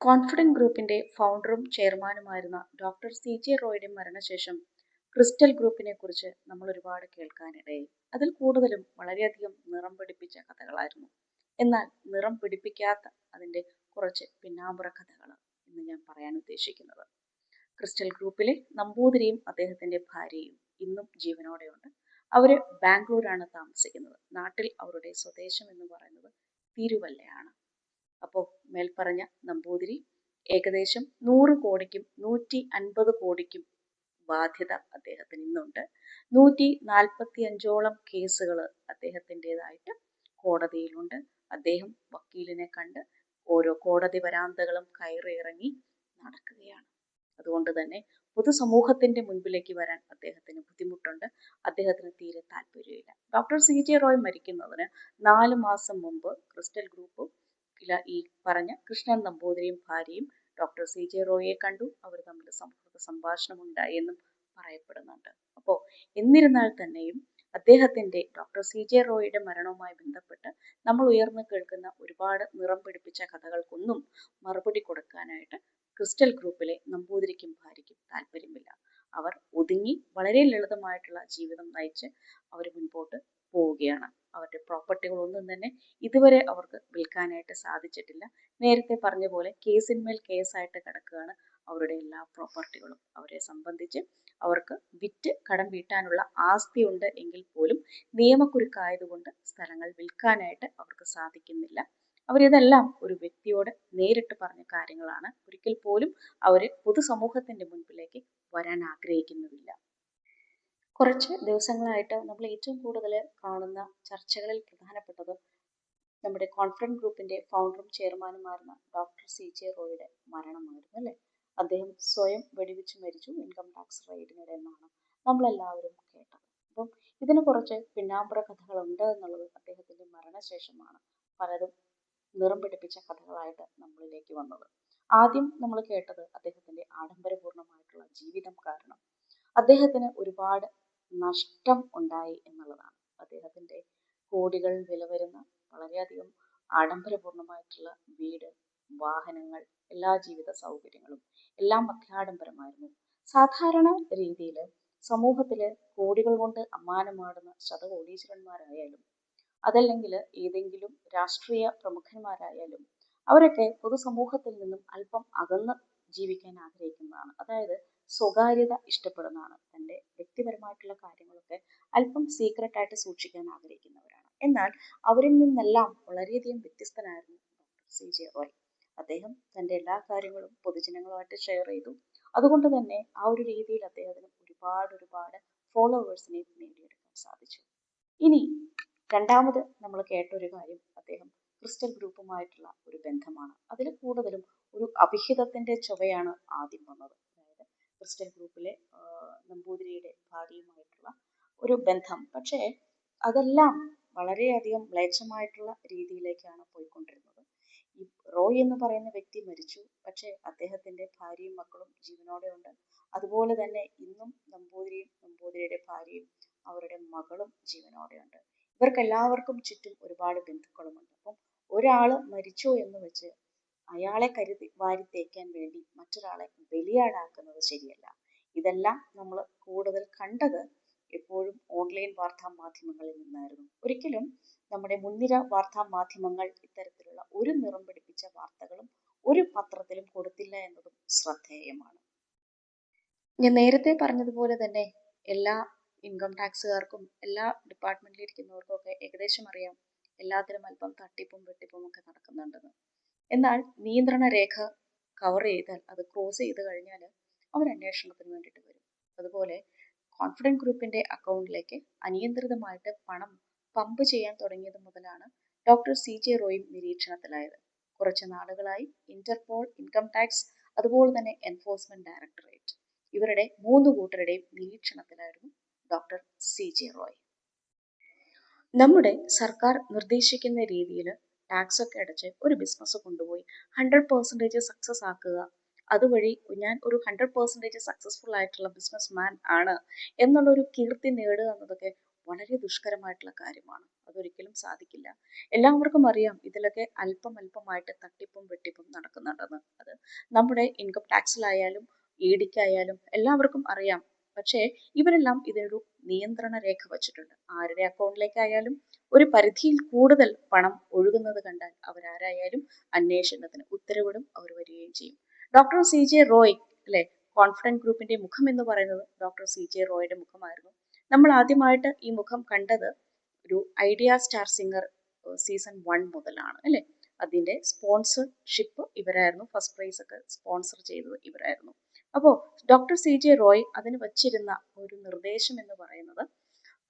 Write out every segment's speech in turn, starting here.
Confident ഗ്രൂപ്പിന്റെ ഫൗണ്ടറും ചെയർമാനുമായിരുന്ന ഡോക്ടർ സി ജെ റോയുടെ മരണശേഷം ക്രിസ്റ്റൽ ഗ്രൂപ്പിനെ കുറിച്ച് നമ്മൾ ഒരുപാട് കേൾക്കാനിടയായി. അതിൽ കൂടുതലും വളരെയധികം നിറം പിടിപ്പിച്ച കഥകളായിരുന്നു. എന്നാൽ നിറം പിടിപ്പിക്കാത്ത അതിന്റെ കുറച്ച് പിന്നാമ്പുറ കഥകൾ എന്ന് ഞാൻ പറയാൻ ഉദ്ദേശിക്കുന്നത്. ക്രിസ്റ്റൽ ഗ്രൂപ്പിലെ നമ്പൂതിരിയും അദ്ദേഹത്തിന്റെ ഭാര്യയും ഇന്നും ജീവനോടെയുണ്ട്. അവർ ബാംഗ്ലൂരാണ് താമസിക്കുന്നത്. നാട്ടിൽ അവരുടെ സ്വദേശം എന്ന് പറയുന്നത് തിരുവല്ലയാണ്. അപ്പോൾ മേൽപ്പറഞ്ഞ നമ്പൂതിരി ഏകദേശം നൂറ് കോടിക്കും നൂറ്റി അൻപത് കോടിക്കും ബാധ്യത അദ്ദേഹത്തിന് ഇന്നുണ്ട്. നൂറ്റി നാൽപ്പത്തി അഞ്ചോളം കേസുകൾ അദ്ദേഹത്തിന്റെതായിട്ട് കോടതിയിലുണ്ട്. അദ്ദേഹം വക്കീലിനെ കണ്ട് ഓരോ കോടതി വരാന്തകളും കയറി ഇറങ്ങി നടക്കുകയാണ്. അതുകൊണ്ട് തന്നെ പൊതുസമൂഹത്തിന്റെ മുൻപിലേക്ക് വരാൻ അദ്ദേഹത്തിന് ബുദ്ധിമുട്ടുണ്ട്. അദ്ദേഹത്തിന് തീരെ താല്പര്യമില്ല. ഡോക്ടർ സി ജെ റോയ് മരിക്കുന്നതിന് നാല് മാസം മുമ്പ് ക്രിസ്റ്റൽ ഗ്രൂപ്പ് ഈ പറഞ്ഞ കൃഷ്ണൻ നമ്പൂതിരിയും ഭാര്യയും ഡോക്ടർ സി ജെ റോയെ കണ്ടു. അവർ തമ്മിൽ സൗഹൃദ സംഭാഷണം ഉണ്ടായെന്നും പറയപ്പെടുന്നുണ്ട്. അപ്പോൾ എന്നിരുന്നാൽ തന്നെയും അദ്ദേഹത്തിന്റെ ഡോക്ടർ സി ജെ റോയുടെ മരണവുമായി ബന്ധപ്പെട്ട് നമ്മൾ ഉയർന്നു കേൾക്കുന്ന ഒരുപാട് നിറം പിടിപ്പിച്ച കഥകൾക്കൊന്നും മറുപടി കൊടുക്കാനായിട്ട് ക്രിസ്റ്റൽ ഗ്രൂപ്പിലെ നമ്പൂതിരിക്കും ഭാര്യയ്ക്കും താല്പര്യമില്ല. അവർ ഒതുങ്ങി വളരെ ലളിതമായിട്ടുള്ള ജീവിതം നയിച്ച് അവർ മുൻപോട്ട് പോവുകയാണ്. അവരുടെ പ്രോപ്പർട്ടികളൊന്നും തന്നെ ഇതുവരെ അവർക്ക് വിൽക്കാനായിട്ട് സാധിച്ചിട്ടില്ല. നേരത്തെ പറഞ്ഞ പോലെ കേസിന്മേൽ കേസായിട്ട് കിടക്കുകയാണ് അവരുടെ എല്ലാ പ്രോപ്പർട്ടികളും അവരെ സംബന്ധിച്ച് അവർക്ക് വിറ്റ് കടം വീട്ടാനുള്ള ആസ്തി ഉണ്ട് എങ്കിൽ പോലും നിയമക്കുരുക്കായതുകൊണ്ട് സ്ഥലങ്ങൾ വിൽക്കാനായിട്ട് അവർക്ക് സാധിക്കുന്നില്ല. അവരിതെല്ലാം ഒരു വ്യക്തിയോട് നേരിട്ട് പറഞ്ഞ കാര്യങ്ങളാണ്. ഒരിക്കൽ പോലും അവർ പൊതുസമൂഹത്തിന്റെ മുൻപിലേക്ക് വരാൻ ആഗ്രഹിക്കുന്നുമില്ല. കുറച്ച് ദിവസങ്ങളായിട്ട് നമ്മൾ ഏറ്റവും കൂടുതൽ കാണുന്ന ചർച്ചകളിൽ പ്രധാനപ്പെട്ടത് നമ്മുടെ കോൺഫറൻസ് ഗ്രൂപ്പിന്റെ ഫൗണ്ടറും ചെയർമാനുമായിരുന്ന ഡോക്ടർ സി ജെ റോയുടെ മരണമായിരുന്നു അല്ലേ? അദ്ദേഹം സ്വയം വെടിവെച്ച് മരിച്ചു ഇൻകം ടാക്സ് റെയ്ഡിനിടെ എന്നാണ് നമ്മളെല്ലാവരും കേട്ടത്. അപ്പം ഇതിന് കുറച്ച് പിന്നാമ്പുറ കഥകളുണ്ട് എന്നുള്ളത് അദ്ദേഹത്തിന്റെ മരണശേഷമാണ് പലരും നിറം പിടിപ്പിച്ച കഥകളായിട്ട് നമ്മളിലേക്ക് വന്നത്. ആദ്യം നമ്മൾ കേട്ടത് അദ്ദേഹത്തിന്റെ ആഡംബരപൂർണമായിട്ടുള്ള ജീവിതം കാരണം. അദ്ദേഹത്തിന് ഒരുപാട് നഷ്ടം ഉണ്ടായി എന്നുള്ളതാണ്. അദ്ദേഹത്തിന്റെ കോടികൾ വില വരുന്ന വളരെയധികം ആഡംബരപൂർണമായിട്ടുള്ള വീട് വാഹനങ്ങൾ എല്ലാ ജീവിത സൗകര്യങ്ങളും എല്ലാം അത്യാഡംബരമായിരുന്നു സാധാരണ രീതിയിൽ സമൂഹത്തിൽ കോടികൾ കൊണ്ട് അമ്മാനമാടുന്ന ശതകോടീശ്വരന്മാരായാലും അതല്ലെങ്കിൽ ഏതെങ്കിലും രാഷ്ട്രീയ പ്രമുഖന്മാരായാലും അവരൊക്കെ പൊതുസമൂഹത്തിൽ നിന്നും അല്പം അകന്ന് ജീവിക്കാൻ ആഗ്രഹിക്കുന്നതാണ്. അതായത് സ്വകാര്യത ഇഷ്ടപ്പെടുന്നതാണ്. തന്റെ വ്യക്തിപരമായിട്ടുള്ള കാര്യങ്ങളൊക്കെ അല്പം സീക്രട്ട് ആയിട്ട് സൂക്ഷിക്കാൻ ആഗ്രഹിക്കുന്നവരാണ്. എന്നാൽ അവരിൽ നിന്നെല്ലാം വളരെയധികം വ്യത്യസ്തനായിരുന്നു ഡോക്ടർ സി ജെ റോയ്. അദ്ദേഹം തന്റെ എല്ലാ കാര്യങ്ങളും പൊതുജനങ്ങളുമായിട്ട് ഷെയർ ചെയ്തു. അതുകൊണ്ട് തന്നെ ആ ഒരു രീതിയിൽ അദ്ദേഹത്തിന് ഒരുപാട് ഒരുപാട് ഫോളോവേഴ്സിനെ നേടിയെടുക്കാൻ സാധിച്ചു. ഇനി രണ്ടാമത് നമ്മൾ കേട്ടൊരു കാര്യം അദ്ദേഹം ക്രിസ്റ്റൽ ഗ്രൂപ്പുമായിട്ടുള്ള ഒരു ബന്ധമാണ്. അതിൽ കൂടുതലും ഒരു അഭിഹിതത്തിന്റെ ചുവയാണ് ആദ്യം വന്നത്. അതായത് ക്രിസ്റ്റൽ ഗ്രൂപ്പിലെ നമ്പൂതിരിയുടെ ഭാര്യയുമായിട്ടുള്ള ഒരു ബന്ധം. പക്ഷേ അതെല്ലാം വളരെയധികം മ്ലേച്ഛമായിട്ടുള്ള രീതിയിലേക്കാണ് പോയിക്കൊണ്ടിരുന്നത്. ഈ റോയ് എന്ന് പറയുന്ന വ്യക്തി മരിച്ചു. പക്ഷേ അദ്ദേഹത്തിന്റെ ഭാര്യയും മക്കളും ജീവനോടെ ഉണ്ട്. അതുപോലെ തന്നെ ഇന്നും നമ്പൂതിരിയും നമ്പൂതിരിയുടെ ഭാര്യയും അവരുടെ മകളും ജീവനോടെ ഉണ്ട്. ഇവർക്ക് എല്ലാവർക്കും ചുറ്റും ഒരുപാട് ബന്ധുക്കളുമുണ്ട്. അപ്പം ഒരാൾ മരിച്ചു എന്ന് വെച്ച് അയാളെ കരുതി വാരി തേക്കാൻ വേണ്ടി മറ്റൊരാളെ ബലിയാടാക്കുന്നത് ശരിയല്ല. ഇതെല്ലാം നമ്മൾ കൂടുതൽ കണ്ടത് എപ്പോഴും ഓൺലൈൻ വാർത്താ മാധ്യമങ്ങളിൽ നിന്നായിരുന്നു. ഒരിക്കലും നമ്മുടെ മുൻനിര വാർത്താ മാധ്യമങ്ങൾ ഇത്തരത്തിലുള്ള ഒരു നിറം പിടിപ്പിച്ച വാർത്തകളും ഒരു പത്രത്തിലും കൊടുത്തില്ല എന്നതും ശ്രദ്ധേയമാണ്. ഞാൻ നേരത്തെ പറഞ്ഞതുപോലെ തന്നെ എല്ലാ ഇൻകം ടാക്സുകാർക്കും എല്ലാ ഡിപ്പാർട്ട്മെന്റിലിരിക്കുന്നവർക്കും ഒക്കെ ഏകദേശം അറിയാം എല്ലാത്തിലും അല്പം തട്ടിപ്പും വെട്ടിപ്പും ഒക്കെ നടക്കുന്നുണ്ടെന്ന് എന്നാൽ നിയന്ത്രണ രേഖ കവർ ചെയ്താൽ അത് ക്രോസ് ചെയ്ത് കഴിഞ്ഞാൽ അവർ അന്വേഷണത്തിന് വേണ്ടിയിട്ട് വരും. അതുപോലെ കോൺഫിഡന്റ് ഗ്രൂപ്പിന്റെ അക്കൗണ്ടിലേക്ക് അനിയന്ത്രിതമായിട്ട് പണം പമ്പ് ചെയ്യാൻ തുടങ്ങിയത് മുതലാണ് ഡോക്ടർ സി ജെ റോയും നിരീക്ഷണത്തിലായത്. കുറച്ച് നാളുകളായി ഇന്റർപോൾ ഇൻകം ടാക്സ് അതുപോലെ തന്നെ എൻഫോഴ്സ്മെന്റ് ഡയറക്ടറേറ്റ് ഇവരുടെ മൂന്ന് കൂട്ടരുടെയും നിരീക്ഷണത്തിലായിരുന്നു ഡോക്ടർ സി ജെ റോയ്. നമ്മുടെ സർക്കാർ നിർദ്ദേശിക്കുന്ന രീതിയിൽ ടാക്സ് ഒക്കെ അടച്ച് ഒരു ബിസിനസ് കൊണ്ടുപോയി ഹൺഡ്രഡ് പെർസെന്റേജ് സക്സസ് ആക്കുക. അതുവഴി ഞാൻ ഒരു ഹൺഡ്രഡ് പെർസെന്റേജ് സക്സസ്ഫുൾ ആയിട്ടുള്ള ബിസിനസ് മാൻ ആണ് എന്നുള്ളൊരു കീർത്തി നേടുക എന്നതൊക്കെ വളരെ ദുഷ്കരമായിട്ടുള്ള കാര്യമാണ്. അതൊരിക്കലും സാധിക്കില്ല. എല്ലാവർക്കും അറിയാം ഇതിലൊക്കെ അല്പം അല്പമായിട്ട് തട്ടിപ്പും വെട്ടിപ്പും നടക്കുന്നുണ്ടെന്ന്. അത് നമ്മുടെ ഇൻകം ടാക്സിലായാലും ഇ ഡിക്കായാലും എല്ലാവർക്കും അറിയാം. പക്ഷേ ഇവരെല്ലാം ഇതിനൊരു നിയന്ത്രണ രേഖ വച്ചിട്ടുണ്ട്. ആരുടെ അക്കൗണ്ടിലേക്കായാലും ഒരു പരിധിയിൽ കൂടുതൽ പണം ഒഴുകുന്നത് കണ്ടാൽ അവരാരായാലും അന്വേഷണത്തിന് ഉത്തരവിടും അവർ വരികയും ചെയ്യും. ഡോക്ടർ സി ജെ റോയ് അല്ലെ? കോൺഫിഡന്റ് ഗ്രൂപ്പിന്റെ മുഖം എന്ന് പറയുന്നത് ഡോക്ടർ സി ജെ റോയുടെ മുഖമായിരുന്നു. നമ്മൾ ആദ്യമായിട്ട് ഈ മുഖം കണ്ടത് ഒരു Idea Star Singer season one മുതലാണ് അല്ലെ? അതിന്റെ സ്പോൺസർഷിപ്പ് ഇവരായിരുന്നു. ഫസ്റ്റ് പ്രൈസ് ഒക്കെ സ്പോൺസർ ചെയ്തത് ഇവരായിരുന്നു. അപ്പോൾ ഡോക്ടർ സി ജെ റോയ് അതിന് വച്ചിരുന്ന ഒരു നിർദ്ദേശം എന്ന് പറയുന്നത്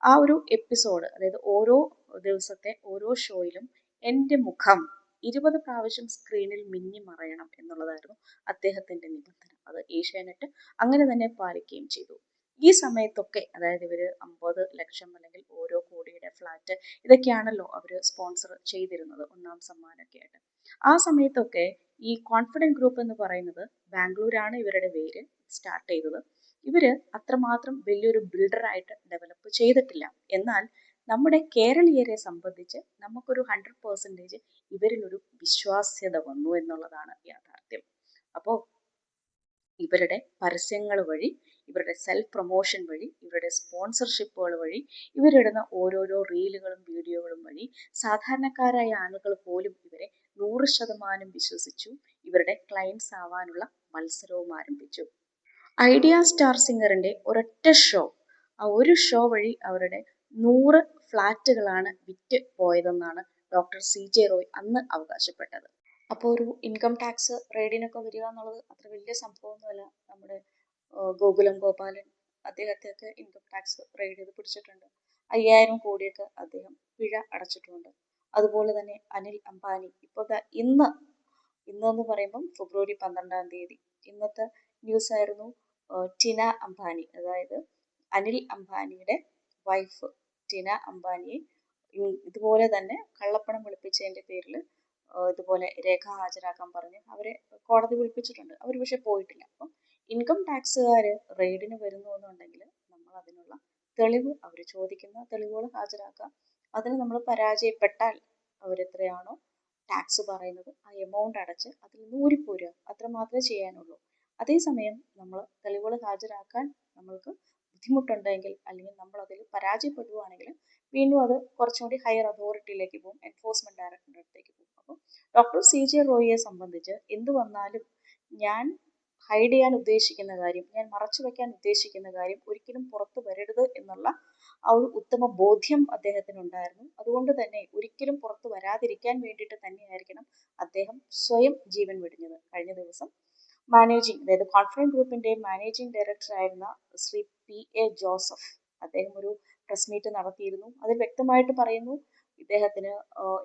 ആ ഒരു എപ്പിസോഡ് അതായത് ഓരോ ദിവസത്തെ ഓരോ ഷോയിലും എന്റെ മുഖം ഇരുപത് പ്രാവശ്യം സ്ക്രീനിൽ മിന്നി മറയണം എന്നുള്ളതായിരുന്നു അദ്ദേഹത്തിന്റെ നിബന്ധന. അത് ഏഷ്യാനെറ്റ് അങ്ങനെ തന്നെ പാലിക്കുകയും ചെയ്തു. ഈ സമയത്തൊക്കെ അതായത് ഇവർ അമ്പത് ലക്ഷം അല്ലെങ്കിൽ ഓരോ കോടിയുടെ ഫ്ലാറ്റ് ഇതൊക്കെയാണല്ലോ അവർ സ്പോൺസർ ചെയ്തിരുന്നത് ഒന്നാം സമ്മാനമൊക്കെ ആയിട്ട് ആ സമയത്തൊക്കെ ഈ കോൺഫിഡന്റ് ഗ്രൂപ്പ് എന്ന് പറയുന്നത് ബാംഗ്ലൂരാണ് ഇവരുടെ പേര് സ്റ്റാർട്ട് ചെയ്തത്. ഇവർ അത്രമാത്രം വലിയൊരു ബിൽഡറായിട്ട് ഡെവലപ്പ് ചെയ്തിട്ടില്ല. എന്നാൽ നമ്മുടെ കേരളീയരെ സംബന്ധിച്ച് നമുക്കൊരു ഹൺഡ്രഡ് പേഴ്സന്റേജ് ഇവരിലൊരു വിശ്വാസ്യത വന്നു എന്നുള്ളതാണ് യാഥാർത്ഥ്യം. അപ്പോൾ ഇവരുടെ പരസ്യങ്ങൾ വഴി ഇവരുടെ സെൽഫ് പ്രൊമോഷൻ വഴി ഇവരുടെ സ്പോൺസർഷിപ്പുകൾ വഴി ഇവരിടുന്ന ഓരോരോ റീലുകളും വീഡിയോകളും വഴി സാധാരണക്കാരായ ആളുകൾ പോലും ഇവരെ നൂറ് ശതമാനം വിശ്വസിച്ചു. ഇവരുടെ ക്ലയൻസ് ആവാനുള്ള മത്സരവും ആരംഭിച്ചു. ഐഡിയ സ്റ്റാർ സിംഗറിന്റെ ഒരൊറ്റ ഷോ ആ ഒരു ഷോ വഴി അവരുടെ നൂറ് ഫ്ലാറ്റുകളാണ് വിറ്റ് പോയതെന്നാണ് ഡോക്ടർ സി ജെ റോയ് അന്ന് അവകാശപ്പെട്ടത്. അപ്പോൾ ഒരു ഇൻകം ടാക്സ് റെയ്ഡിനൊക്കെ വരിക എന്നുള്ളത് അത്ര വലിയ സംഭവമൊന്നുമല്ല. നമ്മുടെ ഗോകുലം ഗോപാലൻ അദ്ദേഹത്തെയൊക്കെ ഇൻകം ടാക്സ് റെയ്ഡ് ചെയ്ത് പിടിച്ചിട്ടുണ്ട്. അയ്യായിരം കോടിയൊക്കെ അദ്ദേഹം പിഴ അടച്ചിട്ടുണ്ട്. അതുപോലെ തന്നെ അനിൽ അംബാനി. ഇപ്പോൾ ഇന്ന് ഇന്നെന്ന് പറയുമ്പം ഫെബ്രുവരി പന്ത്രണ്ടാം തീയതി. ഇന്നത്തെ ന്യൂസ് ആയിരുന്നു ടിന അംബാനി. അതായത് അനിൽ അംബാനിയുടെ വൈഫ് ടിന അംബാനിയെ ഇതുപോലെ തന്നെ കള്ളപ്പണം വെളുപ്പിച്ചതിന്റെ പേരിൽ ഇതുപോലെ രേഖ ഹാജരാക്കാൻ പറഞ്ഞ് അവരെ കോടതി വിളിപ്പിച്ചിട്ടുണ്ട്. അവർ പക്ഷെ പോയിട്ടില്ല. അപ്പം ഇൻകം ടാക്സുകാർ റെയ്ഡിന് വരുന്നു എന്നുണ്ടെങ്കിൽ നമ്മൾ അതിനുള്ള തെളിവ് അവർ ചോദിക്കുന്ന തെളിവുകൾ ഹാജരാക്കുക. അതിന് നമ്മൾ പരാജയപ്പെട്ടാൽ അവരെത്രയാണോ ടാക്സ് പറയുന്നത് ആ എമൗണ്ട് അടച്ച് അതിൽ നിന്ന് ഊരിപ്പോരുക. അത്ര മാത്രമേ ചെയ്യാനുള്ളൂ. അതേസമയം നമ്മൾ തെളിവുകൾ ഹാജരാക്കാൻ നമ്മൾക്ക് ബുദ്ധിമുട്ടുണ്ടെങ്കിൽ അല്ലെങ്കിൽ നമ്മൾ അതിൽ പരാജയപ്പെടുകയാണെങ്കിൽ വീണ്ടും അത് കുറച്ചുകൂടി ഹയർ അതോറിറ്റിയിലേക്ക് പോകും എൻഫോഴ്സ്മെന്റ് ഡയറക്ടറുടെ അടുത്തേക്ക് പോകും. അപ്പോൾ ഡോക്ടർ സി ജെ റോയിയെ സംബന്ധിച്ച് എന്ത് വന്നാലും ഞാൻ ഹൈഡ് ചെയ്യാൻ ഉദ്ദേശിക്കുന്ന കാര്യം ഞാൻ മറച്ചു വെക്കാൻ ഉദ്ദേശിക്കുന്ന കാര്യം ഒരിക്കലും പുറത്തു വരരുത് എന്നുള്ള ആ ഒരു ഉത്തമ ബോധ്യം അദ്ദേഹത്തിന് ഉണ്ടായിരുന്നു അതുകൊണ്ട് തന്നെ ഒരിക്കലും പുറത്തു വരാതിരിക്കാൻ വേണ്ടിയിട്ട് തന്നെയായിരിക്കണം അദ്ദേഹം സ്വയം ജീവൻ വെടിഞ്ഞത്. കഴിഞ്ഞ ദിവസം മാനേജിംഗ് അതായത് കോൺഫിഡന്റ് ഗ്രൂപ്പിന്റെ മാനേജിംഗ് ഡയറക്ടർ ആയിരുന്ന ശ്രീ പി എ ജോസഫ് അദ്ദേഹം ഒരു പ്രസ് മീറ്റ് നടത്തിയിരുന്നു. അതിൽ വ്യക്തമായിട്ട് പറയുന്നു ഇദ്ദേഹത്തിന്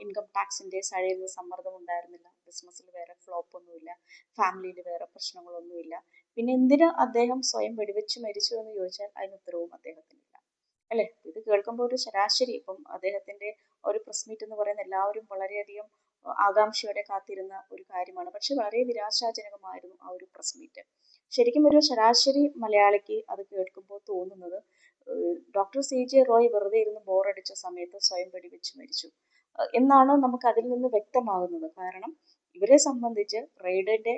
ഇൻകം ടാക്സിന്റെ സൈഡിൽ നിന്ന് സമ്മർദ്ദം ഉണ്ടായിരുന്നില്ല. ബിസിനസ്സിൽ വേറെ ഫ്ലോപ്പ് ഒന്നുമില്ല. ഫാമിലിയിൽ വേറെ പ്രശ്നങ്ങളൊന്നുമില്ല. പിന്നെ എന്തിന് അദ്ദേഹം സ്വയം വെടിവെച്ച് മരിച്ചു എന്ന് ചോദിച്ചാൽ അതിന് ഉത്തരവും അദ്ദേഹത്തിനില്ല അല്ലെ? ഇത് കേൾക്കുമ്പോൾ ഒരു ശരാശരി. ഇപ്പം അദ്ദേഹത്തിന്റെ ഒരു പ്രസ് മീറ്റ് എന്ന് പറയുന്ന എല്ലാവരും വളരെയധികം ആകാംക്ഷയോടെ കാത്തിരുന്ന ഒരു കാര്യമാണ്. പക്ഷെ വളരെ നിരാശാജനകമായിരുന്നു ആ ഒരു പ്രസ് മീറ്റ്. ശരിക്കും ഒരു ശരാശരി മലയാളിക്ക് അത് കേൾക്കുമ്പോൾ തോന്നുന്നത് ഡോക്ടർ സി ജെ റോയ് വെറുതെ ഇരുന്ന് ബോറടിച്ച സമയത്ത് സ്വയം വെടിവെച്ച് മരിച്ചു. എന്നാണ് നമുക്ക് അതിൽ നിന്ന് വ്യക്തമാകുന്നത്. കാരണം ഇവരെ സംബന്ധിച്ച് റെയ്ഡിന്റെ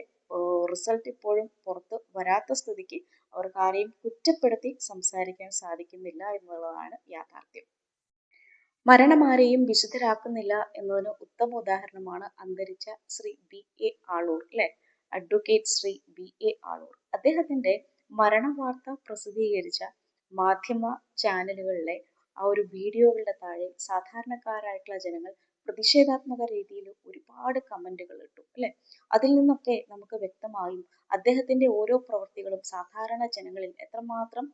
റിസൾട്ട് ഇപ്പോഴും പുറത്ത് വരാത്ത സ്ഥിതിക്ക് അവർക്ക് ആരെയും കുറ്റപ്പെടുത്തി സംസാരിക്കാൻ സാധിക്കുന്നില്ല എന്നുള്ളതാണ് യാഥാർത്ഥ്യം. മരണമാരെയും വിശുദ്ധരാക്കുന്നില്ല എന്നതിന് ഉത്തമ ഉദാഹരണമാണ് അന്തരിച്ച ശ്രീ ബി എ ആളൂർ അല്ലെ? Advocate Shri B A Aloor. അദ്ദേഹത്തിന്റെ മരണവാർത്ത പ്രസിദ്ധീകരിച്ച മാധ്യമ ചാനലുകളിലെ ആ ഒരു വീഡിയോകളുടെ താഴെ സാധാരണക്കാരായിട്ടുള്ള ജനങ്ങൾ പ്രതിഷേധാത്മക രീതിയിൽ ഒരുപാട് കമന്റുകൾ ഇട്ടു അല്ലെ? അതിൽ നിന്നൊക്കെ നമുക്ക് വ്യക്തമായും അദ്ദേഹത്തിന്റെ ഓരോ പ്രവൃത്തികളും സാധാരണ ജനങ്ങളിൽ എത്രമാത്രം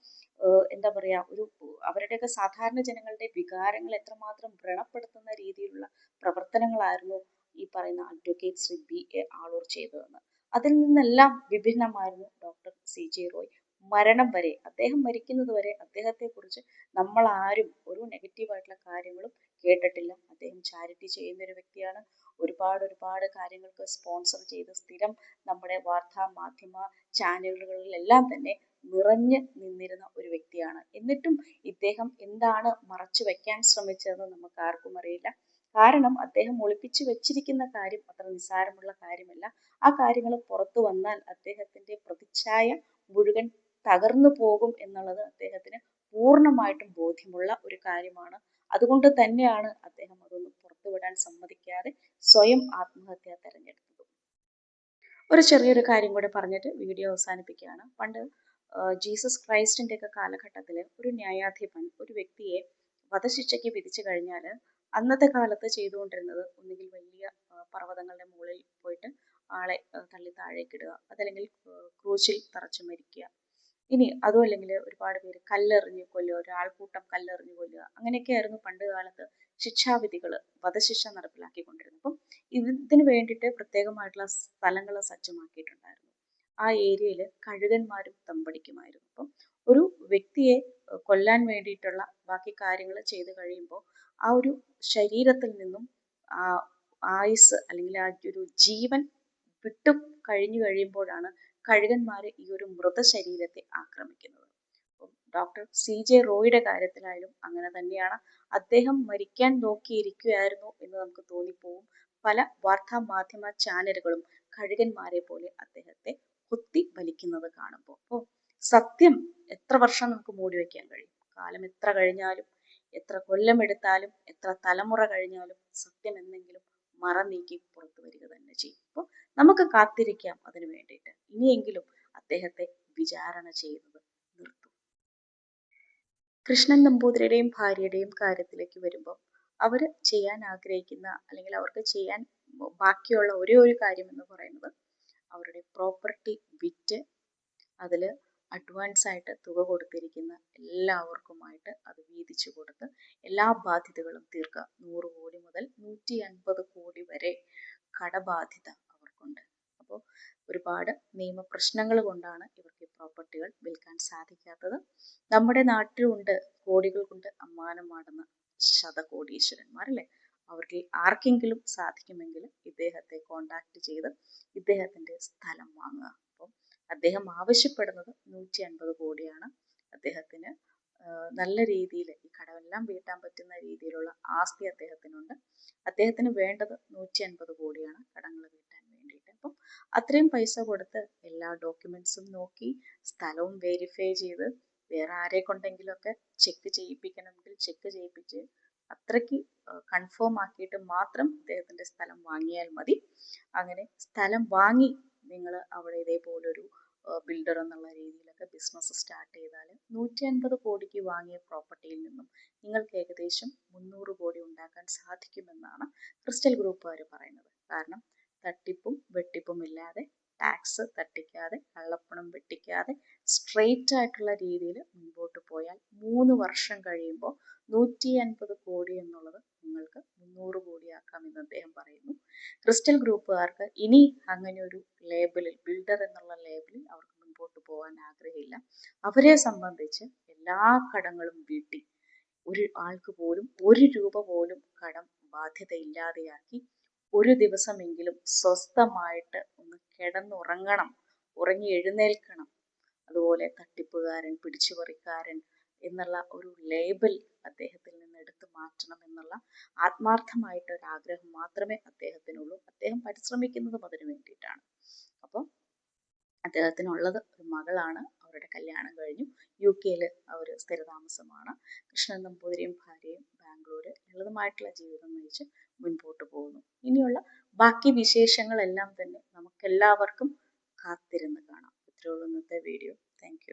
എന്താ പറയാ ഒരു അവരുടെയൊക്കെ സാധാരണ ജനങ്ങളുടെ വികാരങ്ങൾ എത്രമാത്രം വ്രണപ്പെടുത്തുന്ന രീതിയിലുള്ള പ്രവർത്തനങ്ങളായിരുന്നു ഈ പറയുന്ന advocate Shri B A Aloor ചെയ്തതെന്ന്. അതിൽ നിന്നെല്ലാം വിഭിന്നമായിരുന്നു ഡോക്ടർ സി ജെ റോയ് മരണം വരെ അദ്ദേഹം മരിക്കുന്നത് വരെ അദ്ദേഹത്തെക്കുറിച്ച് നമ്മൾ ആരും ഒരു നെഗറ്റീവായിട്ടുള്ള കാര്യങ്ങളും കേട്ടിട്ടില്ല. അദ്ദേഹം ചാരിറ്റി ചെയ്യുന്ന ഒരു വ്യക്തിയാണ്. ഒരുപാട് ഒരുപാട് കാര്യങ്ങൾക്ക് സ്പോൺസർ ചെയ്ത് സ്ഥിരം നമ്മുടെ വാർത്താ മാധ്യമ ചാനലുകളിലെല്ലാം തന്നെ നിറഞ്ഞ് നിന്നിരുന്ന ഒരു വ്യക്തിയാണ്. എന്നിട്ടും ഇദ്ദേഹം എന്താണ് മറച്ചു വെക്കാൻ ശ്രമിച്ചതെന്ന് നമുക്ക് ആർക്കും അറിയില്ല. കാരണം അദ്ദേഹം ഒളിപ്പിച്ചു വെച്ചിരിക്കുന്ന കാര്യം അത്ര നിസ്സാരമുള്ള കാര്യമല്ല. ആ കാര്യങ്ങൾ പുറത്തു വന്നാൽ അദ്ദേഹത്തിന്റെ പ്രതിച്ഛായ മുഴുവൻ തകർന്നു പോകും എന്നുള്ളത് അദ്ദേഹത്തിന് പൂർണമായിട്ടും ബോധ്യമുള്ള ഒരു കാര്യമാണ്. അതുകൊണ്ട് തന്നെയാണ് അദ്ദേഹം അതൊന്നും പുറത്തുവിടാൻ സമ്മതിക്കാതെ സ്വയം ആത്മഹത്യ തെരഞ്ഞെടുത്തത്. ഒരു ചെറിയൊരു കാര്യം കൂടെ പറഞ്ഞിട്ട് വീഡിയോ അവസാനിപ്പിക്കുകയാണ്. പണ്ട് ജീസസ് ക്രൈസ്റ്റിന്റെ ഒക്കെ കാലഘട്ടത്തിൽ ഒരു ന്യായാധിപൻ ഒരു വ്യക്തിയെ വധശിക്ഷയ്ക്ക് വിധിച്ചു കഴിഞ്ഞാൽ അന്നത്തെ കാലത്ത് ചെയ്തുകൊണ്ടിരുന്നത് ഒന്നുകിൽ വലിയ പർവതങ്ങളുടെ മുകളിൽ പോയിട്ട് ആളെ തള്ളി താഴേക്കിടുക അതല്ലെങ്കിൽ ക്രൂശിൽ തറച്ചു മരിക്കുക ഇനി അതും അല്ലെങ്കിൽ ഒരുപാട് പേര് കല്ലെറിഞ്ഞ് കൊല്ലുക ഒരാൾക്കൂട്ടം കല്ലെറിഞ്ഞ് കൊല്ലുക അങ്ങനെയൊക്കെയായിരുന്നു പണ്ട് കാലത്ത് ശിക്ഷാവിധികൾ വധശിക്ഷ നടപ്പിലാക്കിക്കൊണ്ടിരുന്നത്. അപ്പം ഇതിന് വേണ്ടിയിട്ട് പ്രത്യേകമായിട്ടുള്ള സ്ഥലങ്ങൾ സജ്ജമാക്കിയിട്ടുണ്ടായിരുന്നു. ആ ഏരിയയിൽ കഴുകന്മാരും തമ്പടിക്കുമായിരുന്നു. അപ്പം ഒരു വ്യക്തിയെ കൊല്ലാൻ വേണ്ടിയിട്ടുള്ള ബാക്കി കാര്യങ്ങൾ ചെയ്തു കഴിയുമ്പോൾ ആ ഒരു ശരീരത്തിൽ നിന്നും ആ ആയുസ് അല്ലെങ്കിൽ ആ ഒരു ജീവൻ വിട്ടു കഴിഞ്ഞു കഴിയുമ്പോഴാണ് കഴുകന്മാർ ഈ ഒരു മൃതശരീരത്തെ ആക്രമിക്കുന്നത്. ഡോക്ടർ സി ജെ റോയുടെ കാര്യത്തിലായാലും അങ്ങനെ തന്നെയാണ്. അദ്ദേഹം മരിക്കാൻ നോക്കിയിരിക്കുകയായിരുന്നു എന്ന് നമുക്ക് തോന്നിപ്പോവും. പല വാർത്താ മാധ്യമ ചാനലുകളും കഴുകന്മാരെ പോലെ അദ്ദേഹത്തെ കുത്തി വലിക്കുന്നത് കാണുമ്പോൾ. അപ്പോൾ സത്യം എത്ര വർഷം നമുക്ക് മൂടി വയ്ക്കാൻ കഴിയും? കാലം എത്ര കഴിഞ്ഞാലും എത്ര കൊല്ലമെടുത്താലും എത്ര തലമുറ കഴിഞ്ഞാലും സത്യം എന്തെങ്കിലും മറ നീക്കി പുറത്തു വരിക തന്നെ ചെയ്യും. അപ്പോൾ നമുക്ക് കാത്തിരിക്കാം അതിനു ഇനിയെങ്കിലും അദ്ദേഹത്തെ വിചാരണ ചെയ്യുന്നത് നിർത്തും. കൃഷ്ണൻ നമ്പൂതിരിയുടെയും ഭാര്യയുടെയും കാര്യത്തിലേക്ക് വരുമ്പോൾ അവർ ചെയ്യാൻ ആഗ്രഹിക്കുന്ന അല്ലെങ്കിൽ അവർക്ക് ചെയ്യാൻ ബാക്കിയുള്ള ഒരേ ഒരു കാര്യം എന്ന് പറയുന്നത് അവരുടെ പ്രോപ്പർട്ടി വിറ്റ് അതിൽ അഡ്വാൻസ് ആയിട്ട് തുക കൊടുത്തിരിക്കുന്ന എല്ലാവർക്കുമായിട്ട് അത് വീതിച്ചു കൊടുത്ത് എല്ലാ ബാധ്യതകളും തീർക്കുക. നൂറ് കോടി മുതൽ നൂറ്റി അൻപത് കോടി വരെ കടബാധ്യത ഒരുപാട് നിയമപ്രശ്നങ്ങൾ കൊണ്ടാണ് ഇവർക്ക് പ്രോപ്പർട്ടികൾ വിൽക്കാൻ സാധിക്കാത്തത്. നമ്മുടെ നാട്ടിലുണ്ട് കോടികൾ കൊണ്ട് അമ്മാനമാടുന്ന ശതകോടീശ്വരന്മാർ അല്ലേ അവർക്ക് ആർക്കെങ്കിലും സാധിക്കുമെങ്കിൽ ഇദ്ദേഹത്തെ കോണ്ടാക്ട് ചെയ്ത് ഇദ്ദേഹത്തിന്റെ സ്ഥലം വാങ്ങുക. അപ്പം അദ്ദേഹം ആവശ്യപ്പെടുന്നത് നൂറ്റി അൻപത് കോടിയാണ്. അദ്ദേഹത്തിന് നല്ല രീതിയിൽ ഈ കടമെല്ലാം വീട്ടാൻ പറ്റുന്ന രീതിയിലുള്ള ആസ്തി അദ്ദേഹത്തിനുണ്ട്. അദ്ദേഹത്തിന് വേണ്ടത് നൂറ്റി അൻപത് കോടിയാണ് കടങ്ങൾ വീട്ടാൻ വേണ്ടിയിട്ട് അപ്പം അത്രയും പൈസ കൊടുത്ത് എല്ലാ ഡോക്യുമെന്റ്സും നോക്കി സ്ഥലവും വെരിഫൈ ചെയ്ത് വേറെ ആരെ കൊണ്ടെങ്കിലുമൊക്കെ ചെക്ക് ചെയ്യിപ്പിക്കണമെങ്കിൽ ചെക്ക് ചെയ്യിപ്പിച്ച് അത്രയ്ക്ക് കൺഫേം ആക്കിയിട്ട് മാത്രം അദ്ദേഹത്തിന്റെ സ്ഥലം വാങ്ങിയാൽ മതി. അങ്ങനെ സ്ഥലം വാങ്ങി നിങ്ങൾ അവിടെ ഇതേപോലൊരു ബിൽഡർ എന്നുള്ള രീതിയിലൊക്കെ ബിസിനസ് സ്റ്റാർട്ട് ചെയ്താൽ നൂറ്റി അൻപത് കോടിക്ക് വാങ്ങിയ പ്രോപ്പർട്ടിയിൽ നിന്നും നിങ്ങൾക്ക് ഏകദേശം മുന്നൂറ് കോടി ഉണ്ടാക്കാൻ സാധിക്കുമെന്നാണ് ക്രിസ്റ്റൽ ഗ്രൂപ്പുകാർ പറയുന്നത്. കാരണം തട്ടിപ്പും വെട്ടിപ്പുമില്ലാതെ ടാക്സ് തട്ടിക്കാതെ കള്ളപ്പണം വെട്ടിക്കാതെ സ്ട്രെയിറ്റ് ആയിട്ടുള്ള രീതിയിൽ മുൻപോട്ട് പോയാൽ മൂന്ന് വർഷം കഴിയുമ്പോൾ നൂറ്റി അൻപത് കോടി എന്നുള്ളത് നിങ്ങൾക്ക് മുന്നൂറ് കോടിയാക്കാമെന്ന് അദ്ദേഹം പറയുന്നു. ക്രിസ്റ്റൽ ഗ്രൂപ്പുകാർക്ക് ഇനി അങ്ങനെ ഒരു ലേബലിൽ ബിൽഡർ എന്നുള്ള ലേബലിൽ അവർക്ക് മുൻപോട്ട് പോകാൻ ആഗ്രഹമില്ല. അവരെ സംബന്ധിച്ച് എല്ലാ കടങ്ങളും വീട്ടി. ഒരു ആൾക്ക് പോലും ഒരു രൂപ പോലും കടം ബാധ്യത ഇല്ലാതെയാക്കി ഒരു ദിവസമെങ്കിലും സ്വസ്ഥമായിട്ട് ഒന്ന് കിടന്നുറങ്ങണം. ഉറങ്ങി എഴുന്നേൽക്കണം. അതുപോലെ തട്ടിപ്പുകാരൻ പിടിച്ചുപറിക്കാരൻ എന്നുള്ള ഒരു ലേബൽ അദ്ദേഹത്തിൽ നിന്ന് എടുത്തു മാറ്റണം എന്നുള്ള ആത്മാർത്ഥമായിട്ട് ഒരു ആഗ്രഹം മാത്രമേ അദ്ദേഹത്തിനുള്ളൂ. അദ്ദേഹം പരിശ്രമിക്കുന്നതും അതിനു വേണ്ടിയിട്ടാണ്. അപ്പം അദ്ദേഹത്തിനുള്ളത് ഒരു മകളാണ്. അവരുടെ കല്യാണം കഴിഞ്ഞു. യു കെയിൽ അവർ സ്ഥിരതാമസമാണ്. കൃഷ്ണൻ നമ്പൂതിരിയും ഭാര്യയും ബാംഗ്ലൂർ ലളിതമായിട്ടുള്ള ജീവിതം നയിച്ച് മുൻപോട്ട് പോകുന്നു. ഇനിയുള്ള ബാക്കി വിശേഷങ്ങളെല്ലാം തന്നെ നമുക്കെല്ലാവർക്കും കാത്തിരുന്ന് കാണാം. ഇത്രയുള്ള ഇന്നത്തെ വീഡിയോ. താങ്ക്